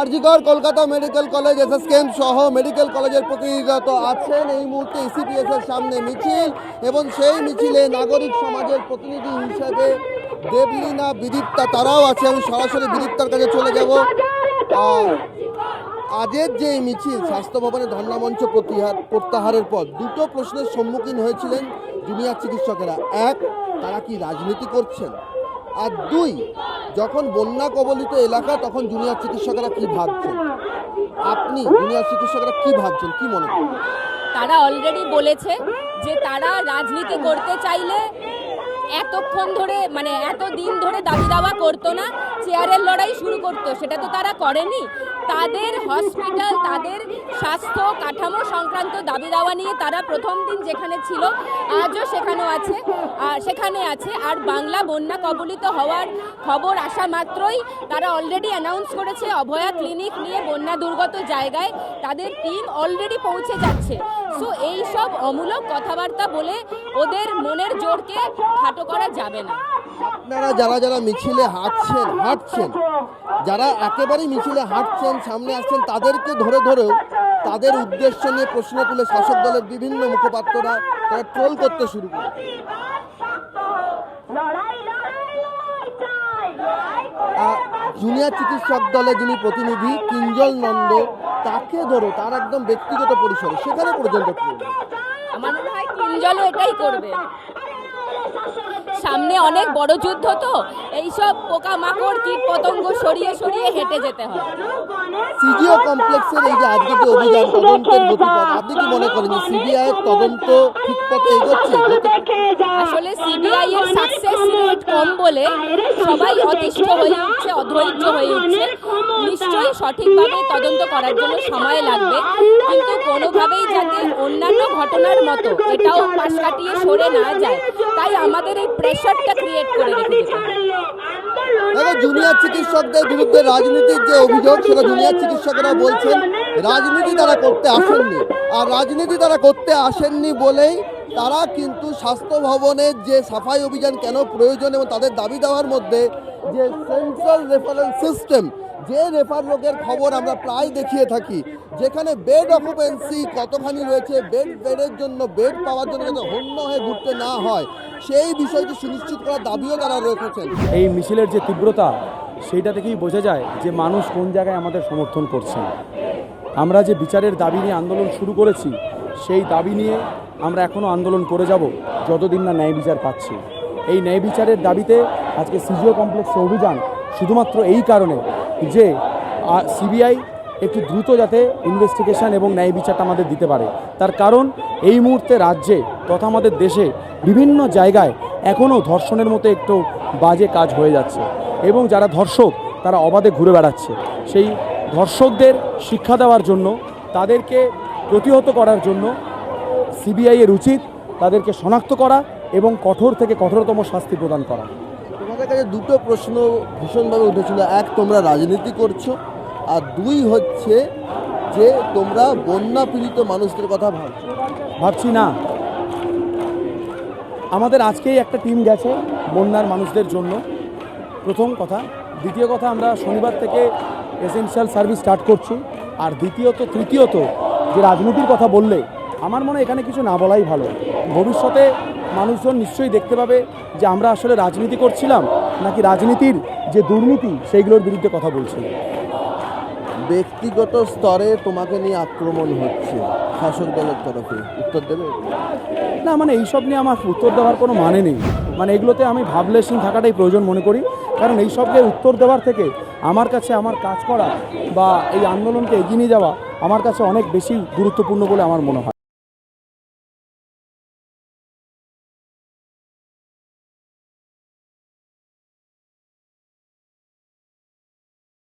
RG Kar Kolkata medical college S S SSKM সহ medical কলেজের প্রতিনিধিরা তো আছেন। এই মুহূর্তে ইসিপিএস এর সামনে মিছিল এবং সেই মিছিলে নাগরিক সমাজের প্রতিনিধি হিসেবে দেবলীনা বিদীপ্তা, তারাও আছে আমি সরাসরি বিদীপ্তার কাছে চলে যাব। আজের যে মিছিল, স্বাস্থ্য ভবনে ধর্ণামঞ্চ প্রতিহার, প্রত্যাহারের পর দুটো প্রশ্নের সম্মুখীন হয়েছিলেন জুনিয়র চিকিৎসকেরা। এক, তারা কি রাজনীতি করছেন? আর দুই যখন বন্যা কবলিত এলাকা, তখন জুনিয়র চিকিৎসকরা কি ভাবছেন? আপনি জুনিয়র চিকিৎসকরা কি ভাবছেন? কি মনে করেন? তারা অলরেডি বলেছে যে তারা রাজনীতি করতে চাইলে এতক্ষণ ধরে মানে এত দিন ধরে দাবি দাওয়া করতো না, চেয়ারের লড়াই শুরু করতো, সেটা তো তারা করেনি। তাদের হসপিটাল, তাদের স্বাস্থ্য কাঠামো সংক্রান্ত দাবি দাওয়া নিয়ে তারা প্রথম দিন যেখানে ছিল, আজও সেখানেও আছে সেখানে আছে। আর বাংলা বন্যা কবলিত হওয়ার খবর আসা মাত্রই তারা অলরেডি অ্যানাউন্স করেছে, অভয়া ক্লিনিক নিয়ে বন্যা দুর্গত জায়গায় তাদের টিম অলরেডি পৌঁছে যাচ্ছে। সো এই সব অমূলক কথাবার্তা বলে ওদের মনের জোরকে খাটো করা যাবে না। আপনারা যারা যারা মিছিলে হাঁটছেন হাঁটছেন, যারা একেবারেই মিছিলে হাঁটছেন, সামনে আসছেন, তাদেরকে ধরে ধরেও তাদের উদ্দেশ্য নিয়ে প্রশ্ন তুলে শাসক দলের বিভিন্ন মুখপাত্ররা তারা ট্রোল করতে শুরু করে। জুনিয়র চিকিৎসক দলে যিনি প্রতিনিধি, কিঞ্জল নন্দ তাকে ধরো তার একদম ব্যক্তিগত পরিসরে সেখানে পর্যন্ত আমার মনে হয় কিঞ্জলও এটাই করবে। সামনে অনেক বড় যুদ্ধ তো এইসব পোকামাকড় কীট পতঙ্গ সরিয়ে সরিয়ে হেঁটে যেতে হয়। সিজিও কমপ্লেক্সের এই যে আজকে যে অভিযান তদন্তের গতিপথ আপনি কি মনে করেন যে সিবিআই এর তদন্ত ঠিক পথে এগোচ্ছে? আসলে সিবিআই এর সাকসেস রেট কম বলে সবাই অতিষ্ঠ হয়ে উঠছে অধৈর্য হয়ে উঠছে। নিশ্চয়ই সঠিকভাবে তদন্ত করার জন্য সময় লাগবে কিন্তু কোনোভাবেই যাতে অন্যান্য ঘটনার মতো এটাও পাশ কাটিয়ে সরে না যায়। তাই আমাদের এই প্রেশারটা ক্রিয়েট করে রেখে জুনিয়র চিকিৎসকদের বিরুদ্ধে রাজনীতির যে অভিযোগ সেটা জুনিয়র চিকিৎসকরা বলছেন রাজনীতি তারা করতে আসেননি। আর রাজনীতি তারা করতে আসেননি বলেই তারা কিন্তু স্বাস্থ্য ভবনের যে সাফাই অভিযান কেন প্রয়োজন এবং তাদের দাবি দেওয়ার মধ্যে যে সেন্ট্রাল রেফারেন্স সিস্টেম যে রেফার রোগের খবর আমরা প্রায় দেখিয়ে থাকি, যেখানে বেড অকুপেন্সি কতখানি রয়েছে বেড বেডের জন্য বেড পাওয়ার জন্য যাতে হন্য হয়ে ঘুরতে না হয়, সেই বিষয়টি সুনিশ্চিত করার দাবিও তারা রেখেছেন। এই মিছিলের যে তীব্রতা, সেইটা থেকেই বোঝা যায় যে মানুষ কোন জায়গায় আমাদের সমর্থন করছে। আমরা যে বিচারের দাবি নিয়ে আন্দোলন শুরু করেছি, সেই দাবি নিয়ে আমরা এখনও আন্দোলন করে যাব, যতদিন না ন্যায় বিচার পাচ্ছি। এই ন্যায় বিচারের দাবিতে আজকে সিজিও কমপ্লেক্সে অভিযান শুধুমাত্র এই কারণে যে সিবিআই একটু দ্রুত যাতে ইনভেস্টিগেশন এবং ন্যায় বিচারটা আমাদের দিতে পারে। তার কারণ এই মুহূর্তে রাজ্যে তথা আমাদের দেশে বিভিন্ন জায়গায় এখনও ধর্ষণের মতো একটু বাজে কাজ হয়ে যাচ্ছে এবং যারা ধর্ষক, তারা অবাধে ঘুরে বেড়াচ্ছে। সেই ধর্ষকদের শিক্ষা দেওয়ার জন্য, তাদেরকে প্রতিহত করার জন্য সিবিআইয়ের উচিত তাদেরকে শনাক্ত করা এবং কঠোর থেকে কঠোরতম শাস্তি প্রদান করা। কাছে দুটো প্রশ্ন ভীষণভাবে উঠেছিল। এক, তোমরা রাজনীতি করছ, আর দুই হচ্ছে যে তোমরা বন্যা পীড়িত মানুষদের কথা ভাবছ। ভাবছি না। আমাদের আজকেই একটা টিম গেছে বন্যার মানুষদের জন্য। প্রথম কথা। দ্বিতীয় কথা, আমরা শনিবার থেকে এসেনশিয়াল সার্ভিস স্টার্ট করছি। আর দ্বিতীয়ত, তৃতীয়ত, যে রাজনীতির কথা বললে, আমার মনে এখানে কিছু না বলাই ভালো। ভবিষ্যতে মানুষজন নিশ্চয়ই দেখতে পাবে যে আমরা আসলে রাজনীতি করছিলাম নাকি রাজনীতির যে দুর্নীতি সেইগুলোর বিরুদ্ধে কথা বলছি। ব্যক্তিগত স্তরে তোমাকে নিয়ে আক্রমণ হচ্ছে শাসক দলের তরফে। উত্তর দেবে? না মানে এইসব নিয়ে আমার উত্তর দেওয়ার কোনো মানে নেই। মানে এগুলোতে আমি ভাবলেশীন থাকাটাই প্রয়োজন মনে করি। কারণ এই সবকে উত্তর দেওয়ার থেকে আমার কাছে আমার কাজ করা বা এই আন্দোলনকে এগিয়ে নিয়ে যাওয়া আমার কাছে অনেক বেশি গুরুত্বপূর্ণ বলে আমার মনে হয়।